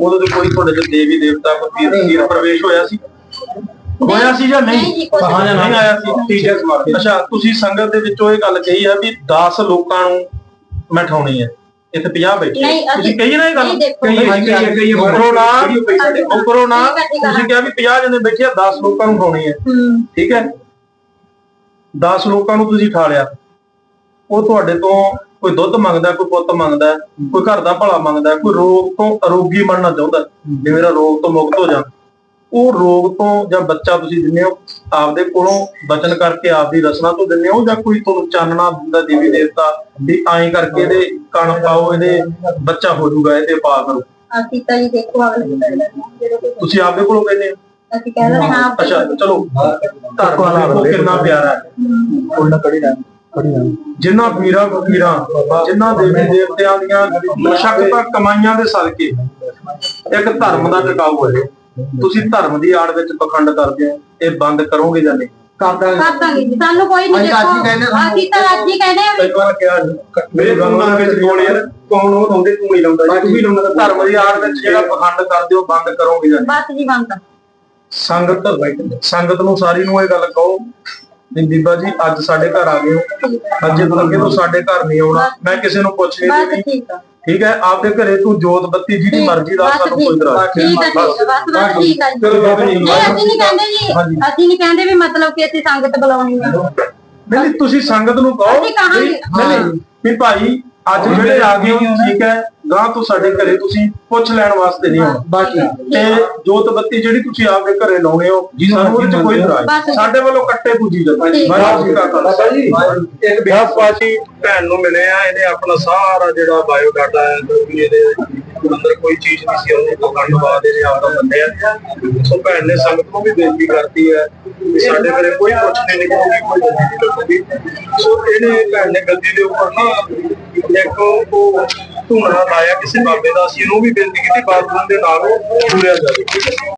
ਉਦੋਂ ਤੇ ਕੋਈ ਤੁਹਾਡੇ ਤੇ ਦੇਵੀ ਦੇਵਤਾ ਕੋਈ ਵੀਰ ਵੀਰ ਪ੍ਰਵੇਸ਼ ਹੋਇਆ ਸੀ? ਹੋਇਆ ਸੀ ਜਾਂ ਨਹੀਂ? ਹਾਂ ਜਾਂ ਨਹੀਂ ਆਇਆ ਸੀ? ਟੀਚਰ ਸਮਾਰ ਅੱਛਾ ਤੁਸੀਂ ਸੰਗਤ ਦੇ ਵਿੱਚੋਂ ਇਹ ਗੱਲ ਕਹੀ ਆ ਵੀ 10 ਲੋਕਾਂ ਨੂੰ ਮੈਂ ਠਾਉਣੀ ਹੈ। ਇੱਥੇ 50 ਬੈਠੇ। ਤੁਸੀਂ ਕਹੀ ਨਾ ਇਹ ਗੱਲ। ਕਹੀ ਹੈ, ਕਹੀ ਹੈ, ਕਹੀ ਹੈ। ਉੱਪਰੋਂ ਨਾ ਉੱਪਰੋਂ ਨਾ। ਤੁਸੀਂ ਕਿਹਾ ਵੀ 50 ਜਣੇ ਬੈਠੇ ਆ 10 ਲੋਕਾਂ ਨੂੰ ਠਾਉਣੀ ਹੈ। ਹੂੰ। ਠੀਕ ਹੈ? 10 ਲੋਕਾਂ ਨੂੰ ਤੁਸੀਂ ਠਾ ਲਿਆ। ਉਹ ਤੁਹਾਡੇ ਤੋਂ ਕੋਈ ਦੁੱਧ ਮੰਗਦਾ ਕੋਈ ਪੁੱਤ ਮੰਗਦਾ ਕੋਈ ਘਰ ਦਾ ਭਲਾ ਮੰਗਦਾ ਕੋਈ ਰੋਗ ਤੋਂ ਅਰੋਗੀ ਬਣਨਾ ਚਾਹੁੰਦਾ ਵੀ ਮੇਰਾ ਰੋਗ ਤੋਂ ਮੁਕਤ ਹੋ ਜਾ ਉਹ ਰੋਗ ਤੋਂ ਜਾਂ ਬੱਚਾ ਤੁਸੀਂ ਦਿੰਦੇ ਹੋ ਆਪਦੇ ਕੋਲੋਂ ਬਚਨ ਕਰਕੇ ਆਪਦੀ ਰਸਨਾ ਤੋਂ ਦਿੰਦੇ ਹੋ ਜਾਂ ਕੋਈ ਤੁਹਾਨੂੰ ਚਾਨਣਾ ਦਿੰਦਾ ਦੇਵੀ ਦੇਵਤਾ ਵੀ ਐਂ ਕਰਕੇ ਇਹਦੇ ਕਣ ਪਾਓ ਇਹਦੇ ਬੱਚਾ ਹੋ ਜਾਊਗਾ ਇਹਦੇ ਪਾ ਕਰੋ। ਅਸੀਂ ਤਾਂ ਜੀ ਦੇਖੋ ਅਗਲੇ ਤੁਸੀਂ ਆਪਦੇ ਕੋਲੋਂ ਕਹਿੰਦੇ ਹੋ? ਅਸੀਂ ਕਹਿ ਦਿੰਦੇ ਹਾਂ ਅੱਛਾ ਚਲੋ ਧਰਮ ਦੇਖੋ ਕਿੰਨਾ ਪਿਆਰਾ ਹੈ। ਉਹਨਾਂ ਕੜੀ ਰਹਿ ਜਿਨ੍ਹਾਂ ਵੀਰਾਂ ਫਕੀਰਾਂ ਜਿਨ੍ਹਾਂ ਦੇਵੀ ਦੇਵਤਿਆਂ ਦੀਆਂ ਮਸ਼ੱਕਤਾਂ ਕਮਾਈਆਂ ਦੇ ਸਦਕੇ ਇੱਕ ਧਰਮ ਦਾ ਟਿਕਾਊ ਹੈ। ਤੁਸੀਂ ਧਰਮ ਦੀ ਆੜ ਵਿੱਚ ਪਖੰਡ ਕਰਦੇ ਹੋ ਇਹ ਬੰਦ ਕਰੋਗੇ ਜਾਂ ਨਹੀਂ? ਕਰਦਾ ਕਰ ਦਾਂਗੇ ਜੀ, ਸਾਨੂੰ ਕੋਈ ਨਹੀਂ ਦੇਖੋ। ਹਾਂ। ਅਸੀਂ ਤਾਂ ਅੱਜ ਹੀ ਕਹਿੰਦੇ ਆ ਕਈ ਵਾਰ ਕਿਹਾ ਮੇਰੇ ਗੰਨਾਂ ਵਿੱਚ ਯਾਰ? ਕੌਣ ਉਹ ਲਾਉਂਦੇ ਤੂੰ ਨਹੀਂ ਲਾਉਂਦਾ ਤੂੰ ਵੀ ਲਾਉਂਦਾ। ਧਰਮ ਦੀ ਆੜ ਵਿੱਚ ਜਿਹੜਾ ਪਖੰਡ ਕਰਦੇ ਹੋ ਬੰਦ ਕਰੋਗੇ ਜਾਂ ਨਹੀਂ? ਬਸ ਜੀ ਬੰਦ। ਸੰਗਤ ਸੰਗਤ ਨੂੰ ਸਾਰੀ ਨੂੰ ਇਹ ਗੱਲ ਕਹੋ ਵੀ ਬੀਬਾ ਜੀ ਅੱਜ ਸਾਡੇ ਘਰ ਆ ਗਏ ਹੋ। ਅੱਜ ਤੋਂ ਅੱਗੇ ਤੋਂ ਸਾਡੇ ਘਰ ਨਹੀਂ ਆਉਣਾ ਮੈਂ ਕਿਸੇ ਨੂੰ ਪੁੱਛ ਨਹੀਂ ਦੇਣੀ ਠੀਕ ਹੈ? ਆਪਦੇ ਘਰੇ ਤੂੰ ਜੋਤ ਬੱਤੀ ਜਿਹਦੀ ਮਰਜ਼ੀ ਦਾ ਸਾਨੂੰ ਕੋਈ ਠੀਕ, ਇਤਰਾਜ਼ ਠੀਕ ਆ ਬਸ ਬਸ ਠੀਕ ਆ ਜੀ। ਨਹੀਂ ਅਸੀਂ ਨਹੀਂ ਕਹਿੰਦੇ ਜੀ ਹਾਂਜੀ। ਅਸੀਂ ਨਹੀਂ ਕਹਿੰਦੇ ਵੀ ਮਤਲਬ ਕਿ ਅਸੀਂ ਸੰਗਤ ਬੁਲਾਉਣੀ ਆ। ਨਹੀਂ ਨਹੀਂ, ਤੁਸੀਂ ਸੰਗਤ ਨੂੰ ਕਹੋ। ਨਹੀਂ ਨਹੀਂ, ਵੀ ਭਾਈ ਅੱਜ ਜਿਹੜੇ ਆ ਗਏ ਹੋ ਠੀਕ ਹੈ? ਗਾਂ ਤੋਂ ਸਾਡੇ ਘਰੇ ਤੁਸੀਂ ਪੁੱਛ ਲੈਣ ਵਾਸਤੇ ਨਹੀਂ ਆਉਣਾ ਬਾਕੀ ਤੇ ਜੋਤ ਬੱਤੀ ਜਿਹੜੀ ਤੁਸੀਂ ਆਪਦੇ ਘਰੇ ਲਾਉਣੇ ਹੋ ਸਾਨੂੰ ਉਹਦੇ ਚ ਕੋਈ ਇਤਰਾਜ਼ ਬਸ। ਨਹੀਂ। ਸਾਡੇ ਵੱਲੋਂ ਕੱਟੇ ਪੂਜੀ ਠੀਕ। ਵਾਹਿਗੁਰੂ ਜੀ ਕਾ ਖਾਲਸਾ ਇੱਕ ਬਿਆਸ ਪਾਜੀ ਭੈਣ ਨੂੰ ਮਿਲੇ ਆ ਇਹਨੇ ਆਪਣਾ ਸਾਰਾ ਜਿਹੜਾ ਬਾਇਓ ਡਾਟਾ ਹੈ ਜੋ ਵੀ ਇਹਦੇ ਅੰਦਰ ਕੋਈ ਚੀਜ਼ ਨਹੀਂ ਸੀ ਉਹਨੂੰ ਪਖੰਡ ਬਾਅਦ ਇਹਨੇ ਆਪਦਾ ਬੰਦਿਆ ਸੋ ਭੈਣ ਨੇ ਸੰਗਤ ਨੂੰ ਵੀ ਬੇਨਤੀ ਕਰਤੀ ਹੈ ਵੀ ਸਾਡੇ ਘਰੇ ਕੋਈ ਪੁੱਛ ਨਹੀਂ ਕੋਈ ਗੱਡੀ ਨਹੀਂ ਲੱਗੂਗੀ ਸੋ ਇਹਨੇ ਭੈਣ ਨੇ ਗੱਦੀ ਦੇ ਉੱਪਰ ਨਾ ਇੱਕ ਉਹ ਧੂਣਾ ਲਾਇਆ ਕਿਸੇ ਬਾਬੇ ਦਾ, ਅਸੀਂ ਉਹਨੂੰ ਵੀ ਬੇਨਤੀ ਕੀਤੀ, ਬਾਥਰੂਮ ਦੇ ਨਾਲ ਉਹ ਜੁੜਿਆ ਜਾਵੇ।